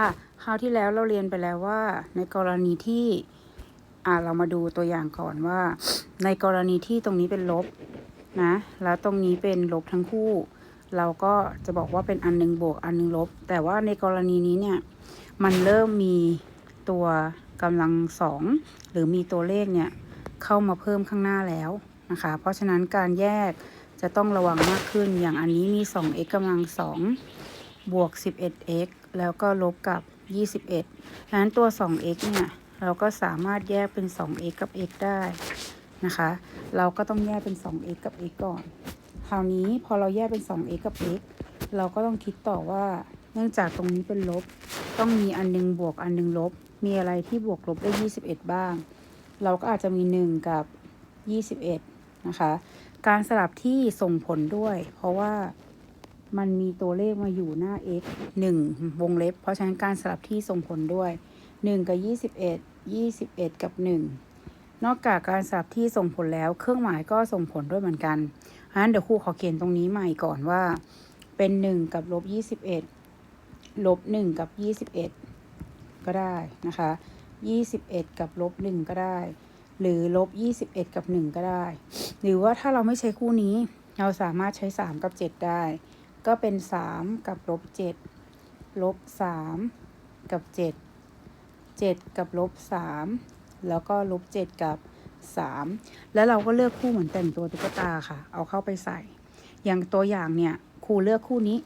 ค่ะ คราวที่แล้วเราเรียนไปแล้วว่า ในกรณีที่อ่าเรามาดูตัวอย่างก่อนว่า ในกรณีที่ตรงนี้เป็นลบนะ แล้วตรงนี้เป็นลบทั้งคู่ เราก็จะบอกว่าเป็นอันหนึงบวกอันหนึงลบ แต่ว่าในกรณีนี้เนี่ย มันเริ่มมีตัวกำลังสองหรือมีตัวเลขเนี่ยเข้ามาเพิ่มข้างหน้าแล้วนะคะ เพราะฉะนั้นการแยกจะต้องระวังมากขึ้น อย่างอันนี้มี 2x กำลังสองบวก 11x แล้วก็ลบกับ 21ดังนั้นตัว 2x เนี่ย เราก็สามารถแยกเป็น 2x กับ x ได้นะคะ เราก็ต้องแยกเป็น 2x กับ x ก่อน คราวนี้พอเราแยกเป็น 2x กับ x เราก็ต้องคิดต่อว่า เนื่องจากตรงนี้เป็นลบ ต้องมีอันหนึงบวกอันหนึงลบ มีอะไรที่บวกลบได้ 21 บ้าง เราก็อาจจะมี 1 กับ 21 นะคะ การสลับที่ส่งผลด้วย เพราะว่า มันมีตัวเลขมาอยู่หน้า x 1 วงเล็บ เพราะฉะนั้นการสลับที่ส่งผลด้วย 1 กับ 21 21 กับ 1 นอกจากการสลับที่ส่งผลแล้วเครื่องหมายก็ส่งผลด้วยเหมือนกันเพราะฉะนั้นเดี๋ยวครูขอเขียนตรงนี้ใหม่ก่อนว่า เป็น 1 กับลบ21ลบ1กับ 21 ก็ได้นะคะ21 กับลบ1ก็ได้ หรือลบ21 กับ 1 ก็ได้ หรือว่าถ้าเราไม่ใช้คู่นี้ เราสามารถใช้ 3 กับ 7 ได้ ก็เป็น 3 กับลบ7ลบ3 กับ 7 7 กับลบ3แล้วก็ลบ7กับ 3 แล้วเราก็เลือกคู่เหมือนแต่งตัวตุ๊กตาค่ะ เอาเข้าไปใส่ อย่างตัวอย่างเนี่ยครูเลือกคู่นี้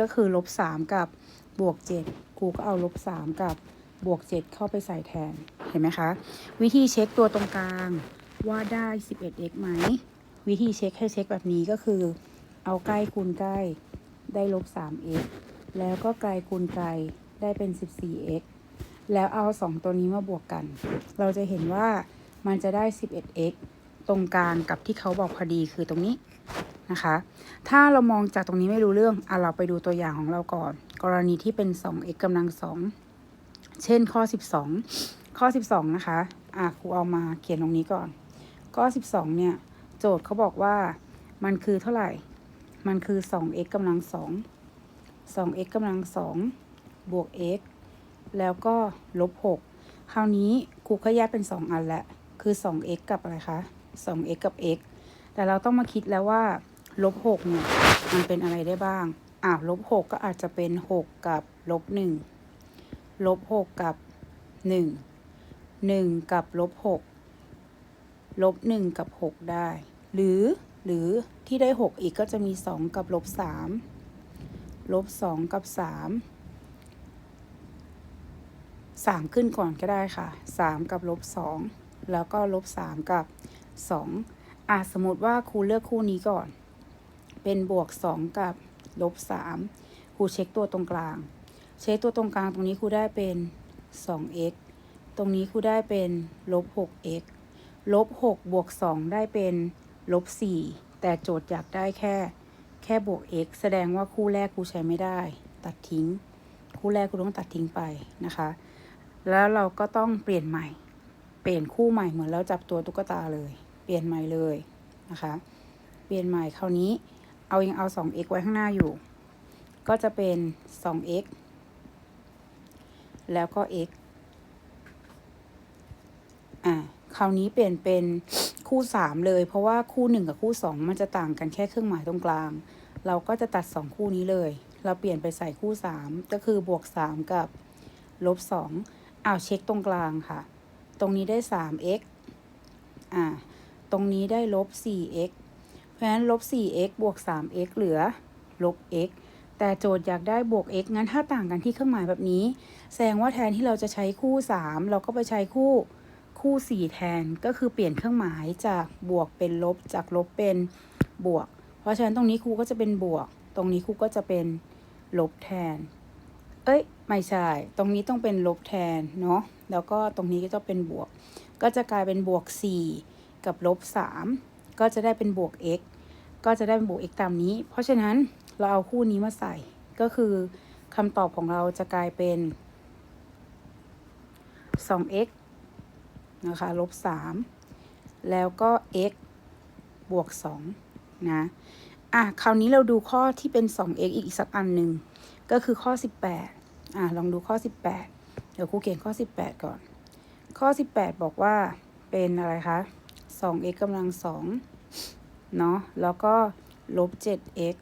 ก็คือลบ3กับบวก7ครูก็เอาลบ3กับบวก7เข้าไปใส่แทน เห็นไหมคะ วิธีเช็คตัวตรงกลางว่าได้ 11x ไหม วิธีเช็คให้เช็คแบบนี้ก็คือ เอาใกล้คูณใกล้ ได้ลบ 3x แล้วก็ไกลคูณไกลได้เป็น 14x แล้วเอา 2 ตัวนี้มาบวกกัน เราจะเห็นว่ามันจะได้ 11x ตรงกลางกับที่เขาบอกพอดีคือตรงนี้นะคะ ถ้าเรามองจากตรงนี้ไม่รู้เรื่องอะเราไปดูตัวอย่างของเราก่อน กรณีที่เป็น 2x กำลังสองเช่นข้อ 12 ข้อ 12 นะคะอะครูเอามาเขียนตรงนี้ก่อน ข้อ 12 เนี่ย โจทย์เขาบอกว่ามันคือเท่าไหร่ มันคือ 2x กำลังสอง 2x กำลังสองบวก x แล้วก็ลบ6คราวนี้ครูก็แยกเป็น 2 อันล้วคือ 2x กับอะไรคะ 2x กับ x แต่เราต้องมาคิดแล้วว่าลบ6เนี่ยมันเป็นอะไรได้บ้างอ่าลบ6ก็อาจจะเป็น 6 กับลบ1ลบ6กับ 1 1 กับลบ6ลบ1กับ 6 ได้ หรือ หรือที่ได้ 6 อีกก็จะมี 2 กับลบ3ลบ2กับ 3 3 ขึ้นก่อนก็ได้ค่ะ 3 กับลบ2แล้วก็ลบ3กับ 2 อะสมมติว่าครูเลือกคู่นี้ก่อน เป็นบวก 2 กับลบ3ครูเช็คตัวตรงกลาง เช็คตัวตรงกลางตรงนี้ครูได้เป็น 2x ตรงนี้ครูได้เป็นลบ 6x ลบ 6 บวก 2 ได้เป็น ลบ4แต่โจทย์อยากได้แค่ แค่บวก x แสดงว่าคู่แรกครูใช้ไม่ได้ ตัดทิ้ง คู่แรกครูต้องตัดทิ้งไปนะคะ แล้วเราก็ต้องเปลี่ยนใหม่ เปลี่ยนคู่ใหม่เหมือนเราจับตัวตุ๊กตาเลย เปลี่ยนใหม่เลยนะคะ เปลี่ยนใหม่คราวนี้เอายังเอา 2x ไว้ข้างหน้าอยู่ ก็จะเป็น 2x แล้วก็ x อ่า คราวนี้เปลี่ยนเป็น คู่ 3 เลย เพราะว่าคู่ 1 กับคู่ 2 มันจะต่างกันแค่เครื่องหมายตรงกลาง เราก็จะตัด 2 คู่นี้เลย เราเปลี่ยนไปใส่คู่ 3 ก็คือบวก 3 กับลบ2อ้าวเช็คตรงกลางค่ะ ตรงนี้ได้ 3x อ่า ตรงนี้ได้ลบ 4x เพราะฉะนั้นลบ 4x บวก 3x เหลือลบ x แต่โจทย์อยากได้บวก x งั้นถ้าต่างกันที่เครื่องหมายแบบนี้ แสดงว่าแทนที่เราจะใช้คู่ 3 เราก็ไปใช้คู่ คู่ 4 แทนก็คือเปลี่ยนเครื่องหมายจากบวกเป็นลบจากลบเป็นบวก เพราะฉะนั้นตรงนี้ครูก็จะเป็นบวก ตรงนี้ครูก็จะเป็นลบแทน เอ้ยไม่ใช่ ตรงนี้ต้องเป็นลบแทนเนาะแล้วก็ตรงนี้ก็จะเป็นบวก ก็จะกลายเป็นบวก 4 กับลบ 3 ก็จะได้เป็นบวก x ก็จะได้เป็นบวก x ตามนี้ เพราะฉะนั้นเราเอาคู่นี้มาใส่ก็คือคำตอบของเราจะกลายเป็น 2x นะคะลบ3แล้วก็ x บวก2นะอะคราวนี้เราดูข้อที่เป็น 2x อีกสักอันหนึ่งก็คือข้อ 18อะลองดูข้อ 18 เดี๋ยวครูเขียนข้อ 18 ก่อน ข้อ 18 บอกว่าเป็นอะไรคะ 2x กำลัง2เนาะแล้วก็ลบ 7x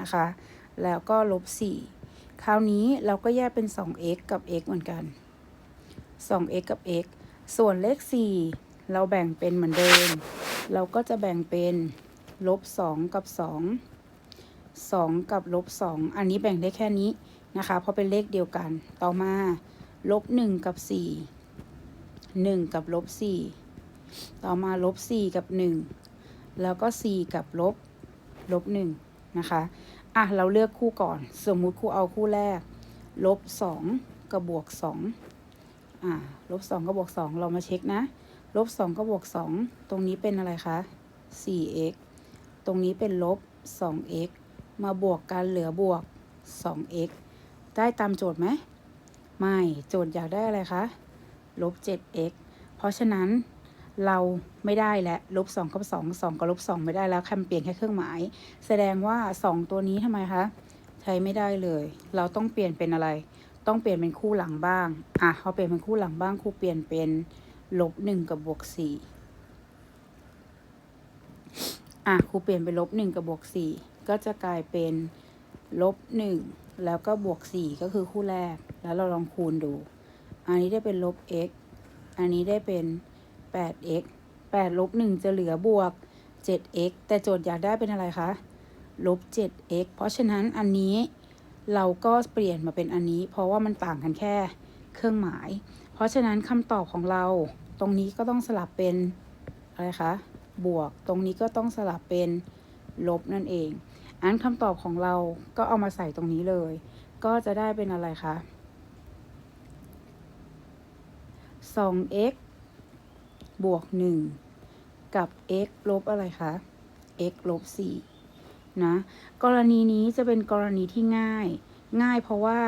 นะคะ แล้วก็ลบ 4 คราวนี้เราก็แยกเป็น 2x กับ x เหมือนกัน 2x กับ x ส่วนเลข 4 เราแบ่งเป็นเหมือนเดิม เราก็จะแบ่งเป็นลบ 2 กับ 2 2 กับลบ 2 อันนี้แบ่งได้แค่นี้นะคะ เพราะเป็นเลขเดียวกัน ต่อมาลบ 1 กับ 4 1 กับลบ 4 ต่อมาลบ 4 กับ 1 แล้วก็ 4 กับลบลบ 1 นะคะ อะ เราเลือกคู่ก่อน สมมุติครูเอาคู่แรก ลบ 2 กับบวก 2 อ่าลบ2กับวก2เรามาเช็คนะ ลบ2กับวก2ตรงนี้เป็นอะไรคะ 4x ตรงนี้เป็นลบ 2x มาบวกกันเหลือบวก 2x ได้ตามโจทย์ไหม ไม่ โจทย์อยากได้อะไรคะ ลบ 7x เพราะฉะนั้นเราไม่ได้แล้วลบ2กับ2 2กับลบ2ไม่ได้แล้วคำเปลี่ยนแค่เครื่องหมาย แสดงว่า 2 ตัวนี้ทำไมคะ ใช้ไม่ได้เลย เราต้องเปลี่ยนเป็นอะไร ต้องเปลี่ยนเป็นคู่หลังบ้าง อะพอเปลี่ยนเป็นคู่หลังบ้างครูเปลี่ยนเป็นลบ1กับบวก4อะครูเปลี่ยนเป็นลบ1กับบวก4ก็จะกลายเป็นลบ1แล้วก็บวก4ก็คือคู่แรก แล้วเราลองคูณดู อันนี้ได้เป็นลบ x อันนี้ได้เป็น 8x 8ลบ1จะเหลือบวก 7x แต่โจทย์อยากได้เป็นอะไรคะ ลบ 7x เพราะฉะนั้นอันนี้ เราก็เปลี่ยนมาเป็นอันนี้ เพราะว่ามันต่างกันแค่เครื่องหมาย เพราะฉะนั้นคำตอบของเราตรงนี้ก็ต้องสลับเป็นอะไรคะ บวก ตรงนี้ก็ต้องสลับเป็นลบนั่นเอง อันคำตอบของเราก็เอามาใส่ตรงนี้เลย ก็จะได้เป็นอะไรคะ 2x บวก 1 กับ x ลบอะไรคะ x ลบ4 นะกรณีนี้จะเป็นกรณีที่ง่าย ง่ายเพราะว่า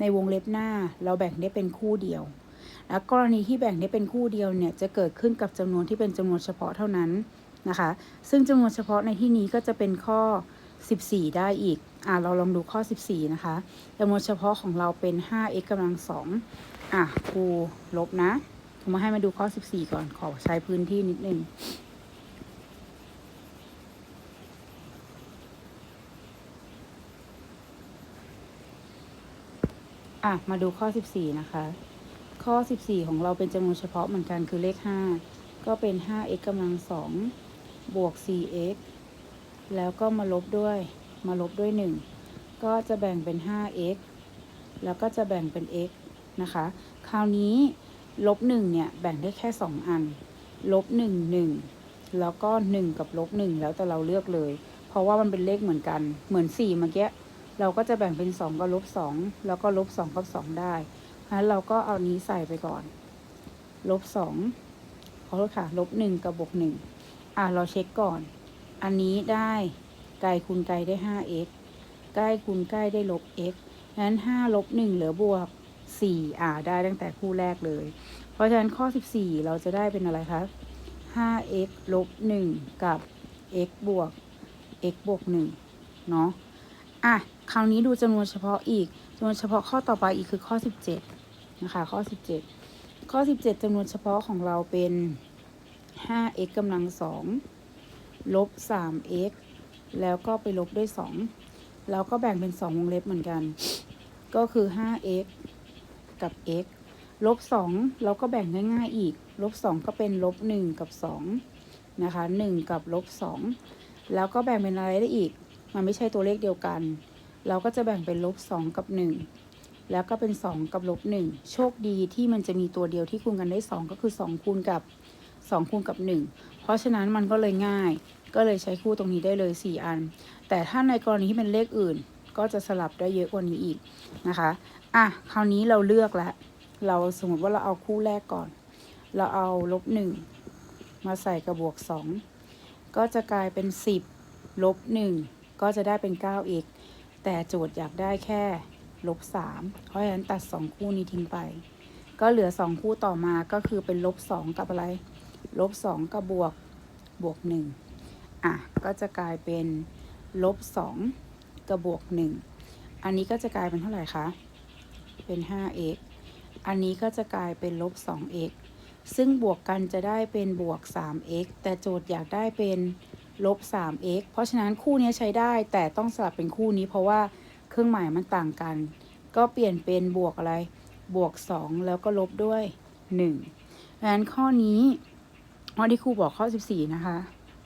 ในวงเล็บหน้าเราแบ่งได้เป็นคู่เดียว และกรณีที่แบ่งได้เป็นคู่เดียวเนี่ยจะเกิดขึ้นกับจำนวนที่เป็นจำนวนเฉพาะเท่านั้นนะคะ ซึ่งจำนวนเฉพาะในที่นี้ก็จะเป็นข้อ 14 ได้อีก อ่าเราลองดูข้อ 14 นะคะจำนวนเฉพาะของเราเป็น 5x กำลัง2อะครูลบนะผมมาให้มาดูข้อ 14 ก่อนขอใช้พื้นที่นิดนึง อะ มาดูข้อ 14 นะคะ ข้อ 14 ของเราเป็นจำนวนเฉพาะเหมือนกันคือเลข 5 ก็เป็น 5x กำลัง 2 บวก 4x แล้วก็มาลบด้วยมาลบด้วย 1 ก็จะแบ่งเป็น 5x แล้วก็จะแบ่งเป็น x นะคะ คราวนี้ลบ 1 เนี่ย แบ่งได้แค่ 2 อัน ลบ 1 1 แล้วก็ 1 กับลบ 1 แล้วแต่เราเลือกเลย เพราะว่ามันเป็นเลขเหมือนกัน เหมือน 4 เมื่อกี้ เราก็จะแบ่งเป็น 2 กับลบ2แล้วก็ลบ2กับ2 ได้เพราะฉะนั้นเราก็เอานี้ใส่ไปก่อน ลบ2ขอโทษค่ะ ลบ1กับบวก1อะเราเช็คก่อน อันนี้ได้ไกลคูณไกลได้ 5x ใกล้คูณใกล้ได้ลบ x งั้น 5 ลบ 1 เหลือบวก 4 อ่า ได้ตั้งแต่คู่แรกเลย เพราะฉะนั้นข้อ 14 เราจะได้เป็นอะไรคะ 5x ลบ 1 กับ x บวก x บวก 1 เนาะ อะ คราวนี้ดูจำนวนเฉพาะอีกจำนวนเฉพาะข้อต่อไปอีกคือข้อ 17 นะคะ ข้อ 17 ข้อ 17จำนวนเฉพาะของเราเป็น 5x กำลัง2ลบ 3x แล้วก็ไปลบด้วย 2 แล้วก็แบ่งเป็น 2 วงเล็บเหมือนกัน ก็คือ 5x กับ x ลบ 2 เราก็แบ่งง่ายๆอีก ลบ 2 ก็เป็นลบ 1 กับ 2 นะคะ 1 กับลบ 2 แล้วก็แบ่งเป็นอะไรได้อีก มันไม่ใช่ตัวเลขเดียวกัน เราก็จะแบ่งเป็นลบ 2 กับ 1 แล้วก็เป็น 2 กับลบ 1 โชคดีที่มันจะมีตัวเดียวที่คูณกันได้ 2 ก็คือ 2 คูณกับ 2 คูณกับ 1 เพราะฉะนั้นมันก็เลยง่าย ก็เลยใช้คู่ตรงนี้ได้เลย 4 อัน แต่ถ้าในกรณีที่เป็นเลขอื่น ก็จะสลับได้เยอะกว่านี้อีกนะคะอะคราวนี้เราเลือกแล้ว เราสมมติว่าเราเอาคู่แรกก่อน เราเอาลบหนึ่งมาใส่กับบวกสองก็จะกลายเป็นสิบลบหนึ่งก็จะได้เป็นเก้าอีก แต่โจทย์อยากได้แค่ลบสามเพราะฉะนั้นตัดสองคู่นี้ทิ้งไป ก็เหลือสองคู่ต่อมาก็คือเป็นลบสองกับอะไร ลบสองกับบวกบวกหนึ่งอะ ก็จะกลายเป็นลบสองกับบวกหนึ่งอันนี้ก็จะกลายเป็นเท่าไหร่คะ เป็น 5x อันนี้ก็จะกลายเป็นลบ 2x ซึ่งบวกกันจะได้เป็นบวก 3x แต่โจทย์อยากได้เป็น ลบ 3x เพราะฉะนั้นคู่นี้ใช้ได้แต่ต้องสลับเป็นคู่นี้เพราะว่าเครื่องหมายมันต่างกัน ก็เปลี่ยนเป็นบวกอะไร บวก 2 แล้วก็ลบด้วย1ดังนั้นข้อนี้ข้อที่ครูบอกข้อ 14 นะคะ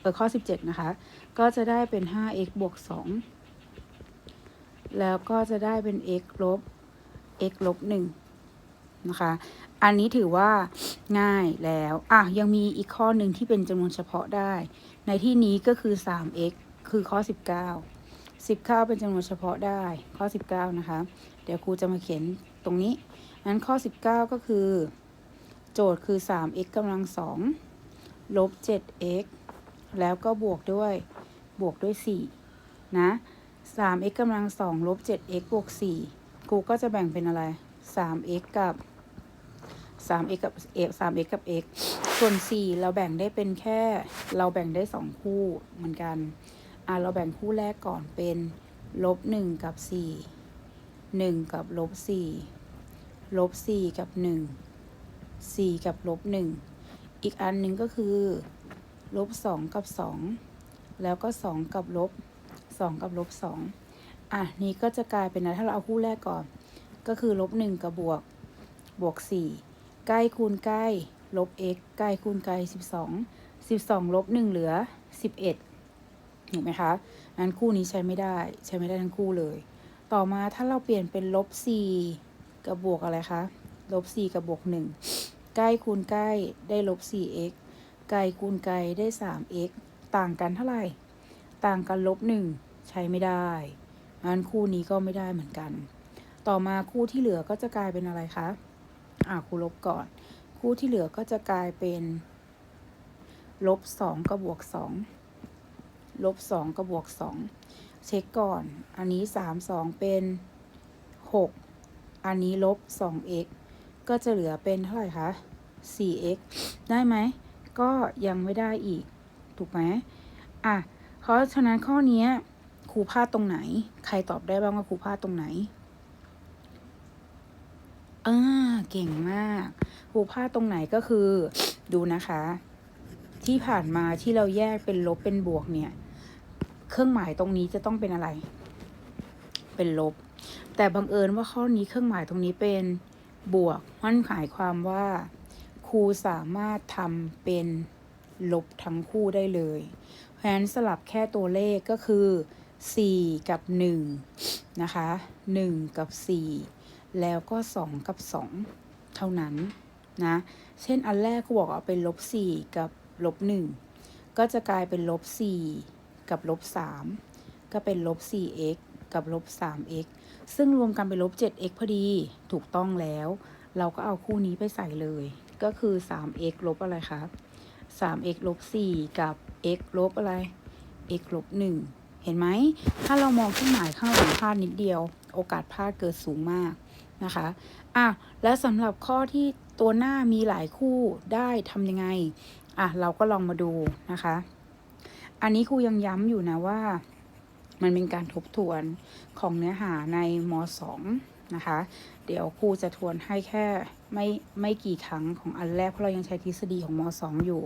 เออข้อ 17 นะคะ ก็จะได้เป็น 5x บวก 2 แล้วก็จะได้เป็น x ลบ x ลบ1นะคะ อันนี้ถือว่าง่ายแล้วอะยังมีอีกข้อหนึ่งที่เป็นจำนวนเฉพาะได้ ในที่นี้ก็คือ 3x คือข้อ 19 19 เป็นจำนวนเฉพาะได้ข้อ 19 นะคะ เดี๋ยวครูจะมาเขียนตรงนี้นั้นข้อ 19 ก็คือ โจทย์คือ 3x กำลัง2ลบ 7x แล้วก็บวกด้วยบวกด้วย 4 นะ 3x กำลัง2ลบ 7x บวก 4 ครูก็จะแบ่งเป็นอะไร 3x กับ 3x กับ x 3x กับ x ส่วน 4 เราแบ่งได้เป็นแค่เราแบ่งได้ 2 คู่เหมือนกัน อะเราแบ่งคู่แรกก่อนเป็นลบ1กับ 4 1 กับลบ4ลบ4กับ 1 4 กับลบ1อีกอันหนึ่งก็คือลบ2กับ 2 แล้วก็ 2 กับลบ 2 กับลบ 2 อะ นี่ก็จะกลายเป็นนะ ถ้าเราเอาคู่แรกก่อน ก็คือลบ1กับบวก บวก 4 ใกล้คูณใกล้ลบ x ใกล้คูณไกล้12 12ลบ1เหลือ11ถูกไหมคะนั้นคู่นี้ใช้ไม่ได้ใช้ไม่ได้ทั้งคู่เลย ต่อมาถ้าเราเปลี่ยนเป็นลบ4กับบวกอะไรคะลบ4กับบวก1ใกล้คูณใกล้ได้ลบ 4x ไกลคูณไกลได้ 3x ต่างกันเท่าไหร่ ต่างกันลบ1ใช้ไม่ได้งั้นคู่นี้ก็ไม่ได้เหมือนกัน ต่อมาคู่ที่เหลือก็จะกลายเป็นอะไรคะ อ่าครูลบก่อน คู่ที่เหลือก็จะกลายเป็นลบสองกับบวกสองลบสองกับบวกสองเช็คก่อน อันนี้สามสองเป็นหกอันนี้ลบสอง x ก็จะเหลือเป็นเท่าไหร่คะสี่ x ได้ไหม ก็ยังไม่ได้อีก ถูกไหมอะ เพราะฉะนั้นข้อนี้ครูพลาดตรงไหน ใครตอบได้บ้างว่าครูพลาดตรงไหน อ่าเก่งมากครูพลาดตรงไหนก็คือ ดูนะคะ ที่ผ่านมาที่เราแยกเป็นลบเป็นบวกเนี่ย เครื่องหมายตรงนี้จะต้องเป็นอะไร เป็นลบ แต่บังเอิญว่าข้อนี้เครื่องหมายตรงนี้เป็นบวกมันหมายความว่า ครูสามารถทำเป็นลบทั้งคู่ได้เลยเพราะฉะนั้นสลับแค่ตัวเลขก็คือ 4 กับ 1 นะคะ 1 กับ 4 แล้วก็ 2 กับ 2 เท่านั้นนะ เช่นอันแรกเขาบอกเอาเป็นลบ 4 กับลบ 1 ก็จะกลายเป็นลบ 4 กับลบ 3 ก็เป็นลบ 4x กับลบ 3x ซึ่งรวมกันเป็นลบ 7x พอดีถูกต้องแล้ว เราก็เอาคู่นี้ไปใส่เลย ก็คือ 3x ลบอะไรคะ 3x ลบ4กับ x ลบอะไร x ลบ1เห็นไหม ถ้าเรามองเครื่องหมายข้างหลังพลาดนิดเดียว โอกาสพลาดเกิดสูงมาก นะคะอะแล้วสำหรับข้อที่ตัวหน้ามีหลายคู่ได้ทำยังไงอะเราก็ลองมาดูนะคะ อันนี้ครูยังย้ำอยู่นะว่า มันเป็นการทบทวนของเนื้อหาในม .2 นะคะ เดี๋ยวครูจะทวนให้แค่ไม่ไม่กี่ครั้งของอันแรกเพราะเรายังใช้ทฤษฎีของม .2 อยู่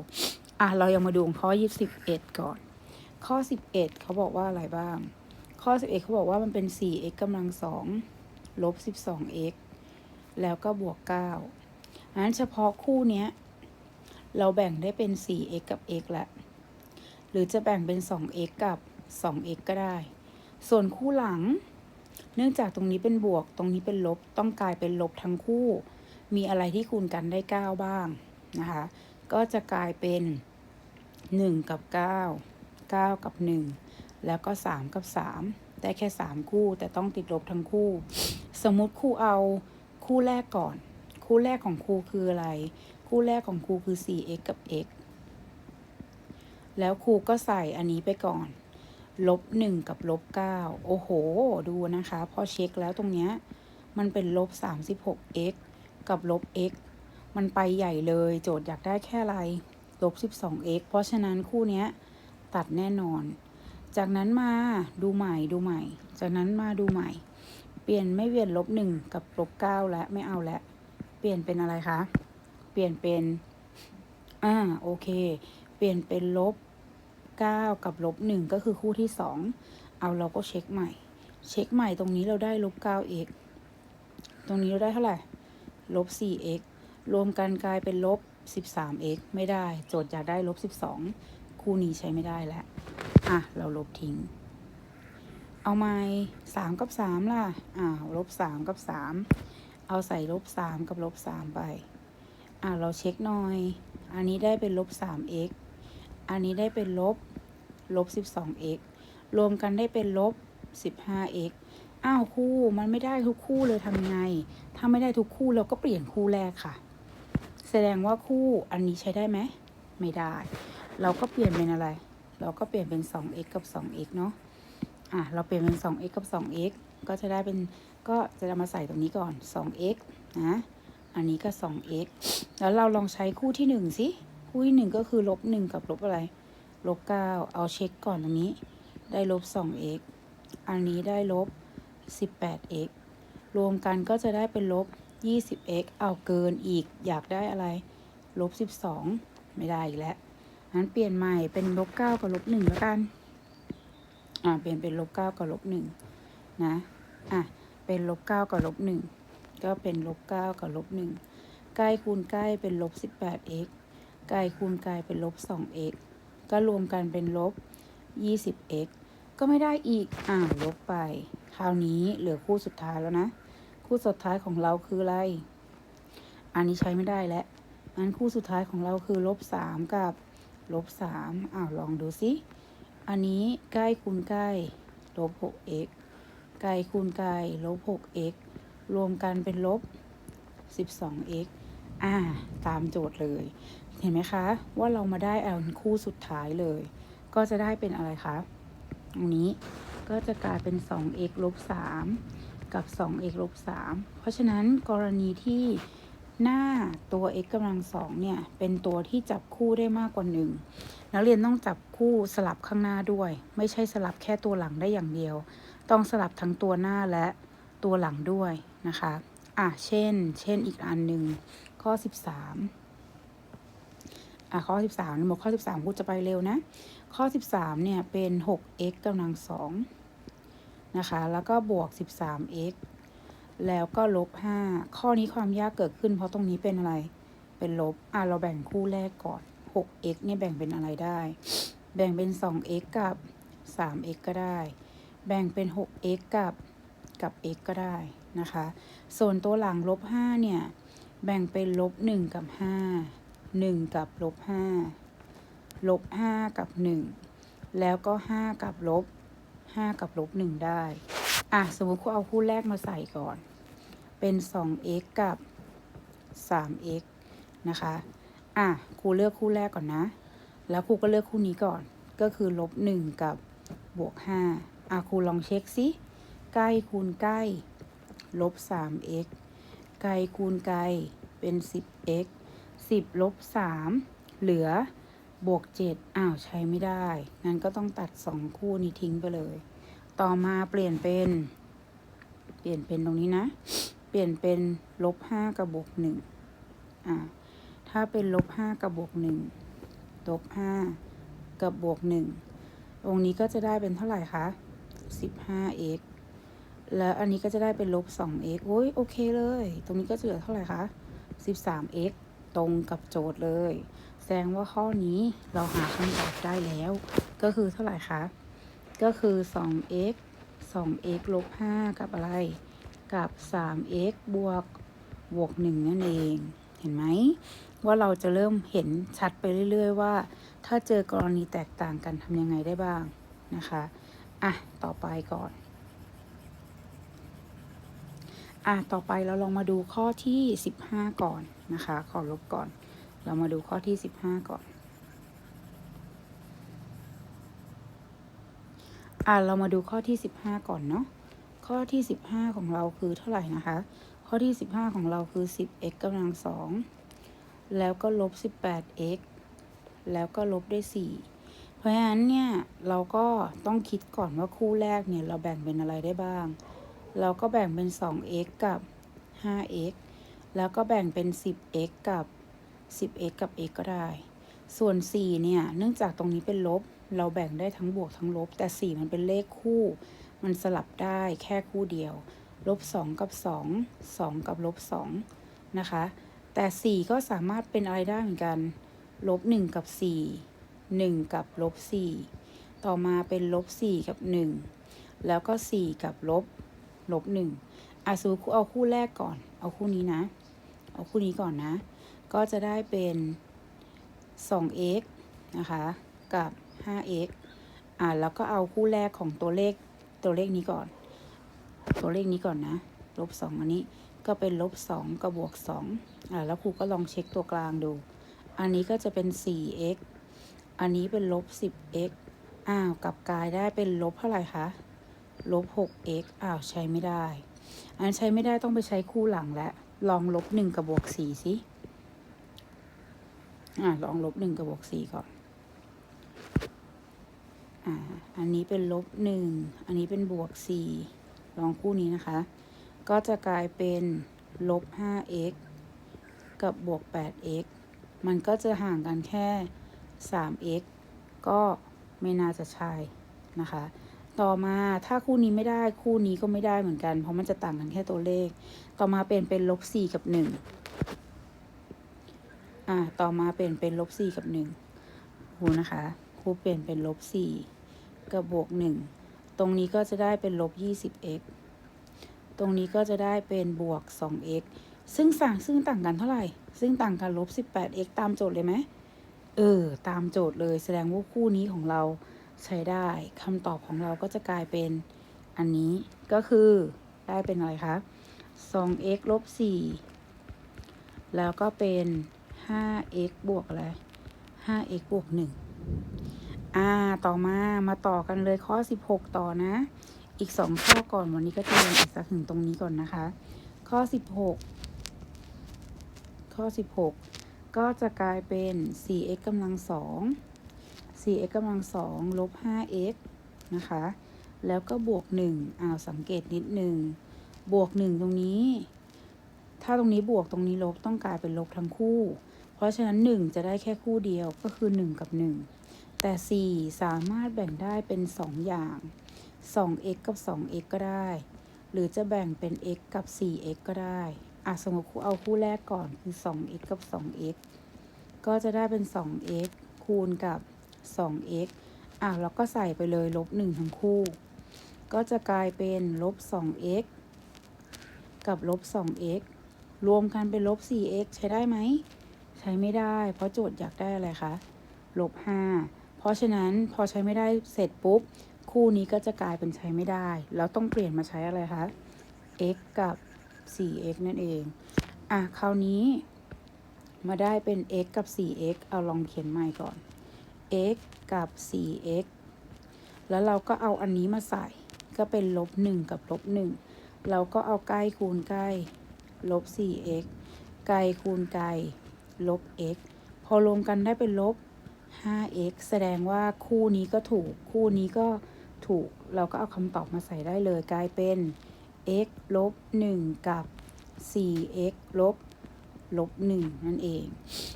อะเรายังมาดูข้อ21ก่อน ข้อ11เขาบอกว่าอะไรบ้าง ข้อ11เขาบอกว่ามันเป็น 4x กำลัง2 ลบ 12x แล้วก็บวก9นั้นเฉพาะคู่เนี้ย เราแบ่งได้เป็น 4x กับ x ละ หรือจะแบ่งเป็น 2x กับ 2x ก็ได้ ส่วนคู่หลัง เนื่องจากตรงนี้เป็นบวก ตรงนี้เป็นลบ ต้องกลายเป็นลบทั้งคู่ มีอะไรที่คูณกันได้ 9 บ้างนะคะ ก็จะกลายเป็น 1 กับ 9 9 กับ 1 แล้วก็ 3 กับ 3 ได้แค่ 3 คู่ แต่ต้องติดลบทั้งคู่ สมมุติครูเอาคู่แรกก่อน คู่แรกของครูคืออะไร คู่แรกของครูคือ 4x กับ x แล้วครูก็ใส่อันนี้ไปก่อนลบ1กับลบ9โอ้โห ดูนะคะ พอเช็คแล้วตรงเนี้ย มันเป็นลบ 36x กับลบ x มันไปใหญ่เลย โจทย์อยากได้แค่อะไรลบ 12x เพราะฉะนั้นคู่เนี้ย ตัดแน่นอน จากนั้นมาดูใหม่ดูใหม่ จากนั้นมาดูใหม่ เปลี่ยนไม่เปลี่ยนลบหนึ่งกับลบเก้าแล้วไม่เอาแล้วเปลี่ยนเป็นอะไรคะ เปลี่ยนเป็น อ่า โอเค เปลี่ยนเป็นลบเก้ากับลบหนึ่งก็คือคู่ที่สอง เอาเราก็เช็คใหม่ เช็คใหม่ตรงนี้เราได้ลบเก้า x ตรงนี้เราได้เท่าไหร่ ลบสี่ x รวมกันกลายเป็นลบสิบสาม x ไม่ได้ โจทย์อยากได้ลบสิบสองคู่นี้ใช้ไม่ได้แล้ว อะ เราลบทิ้ง เอาไหมสามกับสามล่ะ อ่าลบสามกับสามเอาใส่ลบสามกับลบสามไป อ่าเราเช็คหน่อย อันนี้ได้เป็นลบสาม x อันนี้ได้เป็นลบลบสิบสอง x รวมกันได้เป็นลบสิบห้า x อ้าวคู่มันไม่ได้ทุกคู่เลยทำไง ถ้าไม่ได้ทุกคู่เราก็เปลี่ยนคู่แรกค่ะ แสดงว่าคู่อันนี้ใช้ได้ไหม ไม่ได้ เราก็เปลี่ยนเป็นอะไร เราก็เปลี่ยนเป็น 2x กับ 2x เนาะ อะเราเปลี่ยนเป็น 2x กับ 2x ก็จะได้เป็นก็จะเอามาใส่ตรงนี้ก่อน 2x นะ อันนี้ก็ 2x แล้วเราลองใช้คู่ที่ 1 สิ คู่ที่ 1 ก็คือลบ 1 กับลบอะไร ลบ 9 เอาเช็คก่อนตรงนี้ ได้ลบ 2x อันนี้ได้ลบ 18x รวมกันก็จะได้เป็นลบ 20x เอาเกินอีก อยากได้อะไร ลบ 12 ไม่ได้อีกแล้วงั้นเปลี่ยนใหม่เป็นลบ 9 กับลบ 1 แล้วกัน อ่าเปลี่ยนเป็นลบ9กับลบ1นะอะเป็นลบ9กับลบ1ก็เป็นลบ9กับลบ1ใกล้คูณใกล้เป็นลบ 18x ไกลคูณไกลเป็นลบ 2x ก็รวมกันเป็นลบ 20x ก็ไม่ได้อีกอ่าลบไป คราวนี้เหลือคู่สุดท้ายแล้วนะ คู่สุดท้ายของเราคืออะไร อันนี้ใช้ไม่ได้แล้วงั้นคู่สุดท้ายของเราคือลบ3กับลบ3อ้าวลองดูสิ อันนี้ใกล้คูณใกล้ลบ 6x ไกลคูณไกลลบ 6x รวมกันเป็นลบ 12x อ่า ตามโจทย์เลย เห็นไหมคะ ว่าเรามาได้อันคู่สุดท้ายเลย ก็จะได้เป็นอะไรคะตรงนี้ก็จะกลายเป็น 2x ลบ 3 กับ 2x ลบ 3 เพราะฉะนั้นกรณีที่ หน้าตัว x กำลังสองเนี่ย เป็นตัวที่จับคู่ได้มากกว่าหนึ่งนักเรียนต้องจับคู่สลับข้างหน้าด้วย ไม่ใช่สลับแค่ตัวหลังได้อย่างเดียว ต้องสลับทั้งตัวหน้าและตัวหลังด้วยนะคะ อะ เช่น เช่นอีกอันหนึ่งข้อ 13 อะข้อ 13หมดข้อ 13กูจะไปเร็วนะ ข้อ 13เนี่ยเป็น 6x กำลังสองนะคะ แล้วก็บวก 13x แล้วก็ลบ5ข้อนี้ความยากเกิดขึ้น เพราะตรงนี้เป็นอะไร เป็นลบ อะเราแบ่งคู่แรกก่อน 6x เนี่ยแบ่งเป็นอะไรได้ แบ่งเป็น 2x กับ 3x ก็ได้ แบ่งเป็น 6x กับกับ x ก็ได้นะคะ ส่วนตัวหลังลบ5เนี่ย แบ่งเป็นลบ1กับ 5 1 กับลบ5ลบ5กับ 1 แล้วก็ 5 กับลบ5กับลบ1ได้ อะสมมติครูเอาคู่แรกมาใส่ก่อน เป็น 2x กับ 3x นะคะ อะครูเลือกคู่แรกก่อนนะ แล้วครูก็เลือกคู่นี้ก่อน ก็คือลบ1กับบวก5อะครูลองเช็คสิใกล้คูณใกล้ลบ 3x ไกลคูณไกลเป็น 10x 10 ลบ 3 เหลือบวก 7 อ้าว ใช้ไม่ได้ งั้นก็ต้องตัด 2 คู่นี้ทิ้งไปเลย ต่อมาเปลี่ยนเป็น เปลี่ยนเป็นตรงนี้นะ เปลี่ยนเป็นลบ5กับบวก1อ่า ถ้าเป็นลบ5กับบวก1ลบ5กับบวก1ตรงนี้ก็จะได้เป็นเท่าไหร่คะ 15x แล้วอันนี้ก็จะได้เป็นลบ 2x โอ้ยโอเคเลย ตรงนี้ก็จะเหลือเท่าไหร่คะ 13x ตรงกับโจทย์เลย แสดงว่าข้อนี้เราหาคำตอบได้แล้ว ก็คือเท่าไหร่คะ ก็คือ 2x 2x ลบ 5 กับอะไร กับ 3x บวก บวก 1 นั่นเอง เห็นไหม ว่าเราจะเริ่มเห็นชัดไปเรื่อย ๆ ว่า ถ้าเจอกรณีแตกต่างกันทำยังไงได้บ้างนะคะ อะ ต่อไปก่อน อะ ต่อไปเราลองมาดูข้อที่ 15 ก่อนนะคะ ขอลบก่อน เรามาดูข้อที่ 15 ก่อน อะเรามาดูข้อที่15ก่อนเนาะข้อที่15ของเราคือเท่าไหร่นะคะ ข้อที่15ของเราคือ 10x กำลังสองแล้วก็ลบ 18x แล้วก็ลบด้วย4เพราะฉะนั้นเนี่ยเราก็ต้องคิดก่อนว่าคู่แรกเนี่ยเราแบ่งเป็นอะไรได้บ้าง เราก็แบ่งเป็น 2x กับ 5x แล้วก็แบ่งเป็น 10x กับ 10x กับ x ก็ได้ ส่วน4เนี่ยเนื่องจากตรงนี้เป็นลบเราแบ่งได้ทั้งบวกทั้งลบ แต่ 4 มันเป็นเลขคู่ มันสลับได้แค่คู่เดียวลบ2กับ 2 2 กับลบ2นะคะ แต่ 4 ก็สามารถเป็นอะไรได้เหมือนกันลบ1กับ 4 1 กับลบ4ต่อมาเป็นลบ4กับ 1 แล้วก็ 4 กับลบลบ1อะสูเอาคู่แรกก่อน เอาคู่นี้นะ เอาคู่นี้ก่อนนะ ก็จะได้เป็น 2x นะคะ กับ 5x อ่าแล้วก็เอาคู่แรกของตัวเลขตัวเลขนี้ก่อน ตัวเลขนี้ก่อนนะลบ2อันนี้ก็เป็นลบ2กับบวก2อ่าแล้วครูก็ลองเช็คตัวกลางดู อันนี้ก็จะเป็น 4x อันนี้เป็นลบ 10x อ้าวกลับกลายได้เป็นลบเท่าไหร่คะลบ 6x อ้าวใช้ไม่ได้ อันนนใช้ไม่ได้ต้องไปใช้คู่หลังแล้วลองลบ 1 กับบวก4สิอ่าลองลบ 1 กับบวก4ก่อน อ่าอันนี้เป็นลบ1อันนี้เป็นบวก4ลองคู่นี้นะคะ ก็จะกลายเป็นลบ 5x กับบวก 8x มันก็จะห่างกันแค่ 3x ก็ไม่น่าจะใช่นะคะ ต่อมาถ้าคู่นี้ไม่ได้คู่นี้ก็ไม่ได้เหมือนกัน เพราะมันจะต่างกันแค่ตัวเลข ต่อมาเป็นเป็นลบสี่กับหนึ่งอ่า ต่อมาเป็นเป็นลบสี่กับหนึ่งครูนะคะ ครูเปลี่ยนเป็นลบสี่ กับบวกหนึ่งตรงนี้ก็จะได้เป็นลบยี่สิบ x ตรงนี้ก็จะได้เป็นบวกสอง x ซึ่งสั่งซึ่งต่างกันเท่าไหร่ ซึ่งต่างกันลบสิบแปด x ตามโจทย์เลยไหม เออ ตามโจทย์เลยแสดงว่าคู่นี้ของเราใช้ได้คำตอบของเราก็จะกลายเป็นอันนี้ก็คือได้เป็นอะไรคะ 2x ลบ 4 แล้วก็เป็น 5x บวกอะไร 5x บวก 1 อ่า ต่อมามาต่อกันเลยข้อ 16 ต่อนะ อีก 2 ข้อก่อนวันนี้ก็จะเรียนอีกสักถึงตรงนี้ก่อนนะคะ ข้อ 16 ข้อ 16 ก็จะกลายเป็น 4x กำลัง 2 4x กำลังสองลบ 5x นะคะ แล้วก็บวก 1อ้าวสังเกตนิดหนึ่ง บวก 1 ตรงนี้ ถ้าตรงนี้บวกตรงนี้ลบต้องกลายเป็นลบทั้งคู่ เพราะฉะนั้น 1 จะได้แค่คู่เดียวก็คือ 1 กับ 1 แต่ 4 สามารถแบ่งได้เป็น 2 อย่าง 2x กับ 2x ก็ได้ หรือจะแบ่งเป็น x กับ 4x ก็ได้อะสมมติครูเอาคู่แรกก่อนคือ 2x กับ 2x ก็จะได้เป็น 2x คูณกับ 2x อะเราก็ใส่ไปเลยลบ 1 ทั้งคู่ ก็จะกลายเป็นลบ 2x กับลบ 2x รวมกันเป็นลบ 4x ใช้ได้ไหม ใช้ไม่ได้ เพราะโจทย์อยากได้อะไรคะ ลบ 5 ราะฉะนั้นพอใช้ไม่ได้เสร็จปุ๊บ คู่นี้ก็จะกลายเป็นใช้ไม่ได้ แล้วต้องเปลี่ยนมาใช้อะไรคะ x กับ 4x นั่นเอง อะ คราวนี้ มาได้เป็น x กับ 4x เอาลองเขียนใหม่ก่อน x กับ 4x แล้วเราก็เอาอันนี้มาใส่ ก็เป็นลบ 1 กับลบ 1 เราก็เอาใกล้คูณใกล้ ลบ 4x ไกลคูณไกล ลบ x พอรวมกันได้เป็นลบ 5x แสดงว่าคู่นี้ก็ถูก คู่นี้ก็ถูก เราก็เอาคำตอบมาใส่ได้เลย กลายเป็น x ลบ 1 กับ 4x ลบลบหนึ่งนั่นเอง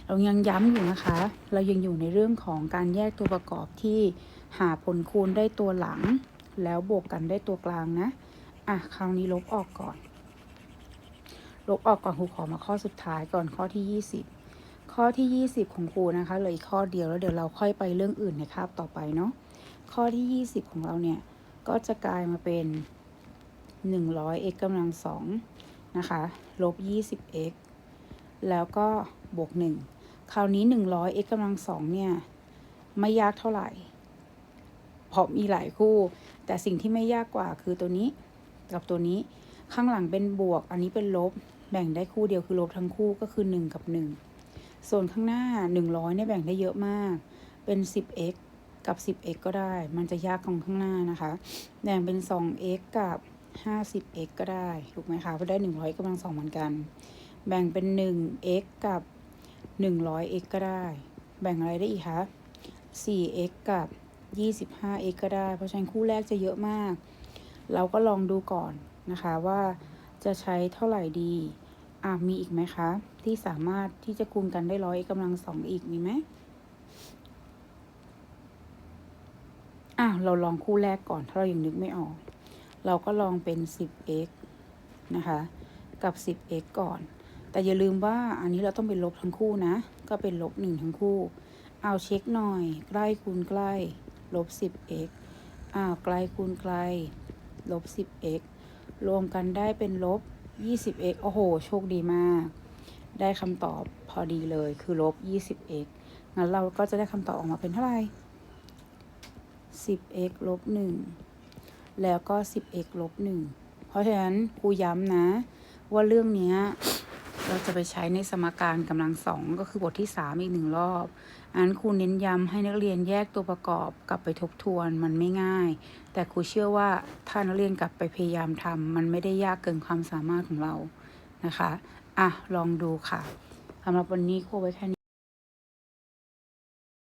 เรายังย้ำอยู่นะคะ เรายังอยู่ในเรื่องของการแยกตัวประกอบที่หาผลคูณได้ตัวหลัง แล้วบวกกันได้ตัวกลางนะ อะ คราวนี้ลบออกก่อน ลบออกก่อนครูขอมาข้อสุดท้ายก่อนข้อที่ 20 ข้อที่ 20 ของครูนะคะเหลืออีกข้อเดียวแล้วเดี๋ยวเราค่อยไปเรื่องอื่นในคาบต่อไปเนาะข้อที่ 20 ของเราเนี่ยก็จะกลายมาเป็น 100x กำลังสองนะคะลบ 20x แล้วก็บวกหนึ่งคราวนี้หนึ่งร้อย x กำลังสองเนี่ยไม่ยากเท่าไหร่ เพราะมีหลายคู่ แต่สิ่งที่ไม่ยากกว่าคือตัวนี้กับตัวนี้ข้างหลังเป็นบวก อันนี้เป็นลบ แบ่งได้คู่เดียวคือลบทั้งคู่ก็คือ 1 กับ 1 ส่วนข้างหน้า 100เนี่ยแบ่งได้เยอะมาก เป็น 10x กับ 10x ก็ได้ มันจะยากตรงข้างหน้านะคะ แบ่งเป็น 2x กับ 50x ก็ได้ ถูกไหมคะเพราะได้ 100กำลังสองเหมือนกัน แบ่งเป็น 1x กับ 100x ก็ได้ แบ่งอะไรได้อีกคะ 4x กับ 25x ก็ได้ เพราะฉะนั้นคู่แรกจะเยอะมาก เราก็ลองดูก่อนนะคะว่าจะใช้เท่าไหร่ดี อะมีอีกไหมคะ ที่สามารถที่จะคูณกันได้ร้อยกำลังสองอีกมีไหมอะเราลองคู่แรกก่อนถ้าเรายังนึกไม่ออก เราก็ลองเป็น 10x นะคะ กับ 10x ก่อน แต่อย่าลืมว่าอันนี้เราต้องเป็นลบทั้งคู่นะ ก็เป็นลบหนึ่งทั้งคู่ เอาเช็คหน่อย ใกล้คูณใกล้ ลบ 10x อ้าวไกลคูณไกล ลบ 10x รวมกันได้เป็นลบ 20x โอ้โห โชคดีมาก ได้คำตอบพอดีเลยคือลบ 20x งั้นเราก็จะได้คำตอบออกมาเป็นเท่าไหร่ 10x ลบ1แล้วก็ 10x ลบ1เพราะฉะนั้นครูย้ำนะ ว่าเรื่องเนี้ย เราจะไปใช้ในสมการกำลังสองก็คือบทที่ 3 อีกหนึ่งรอบอันครูเน้นย้ำให้นักเรียนแยกตัวประกอบกลับไปทบทวนมันไม่ง่าย แต่ครูเชื่อว่าถ้านักเรียนกลับไปพยายามทำมันไม่ได้ยากเกินความสามารถของเรานะคะ อะ ลองดูค่ะสำหรับวันนี้ครูไว้แค่นี้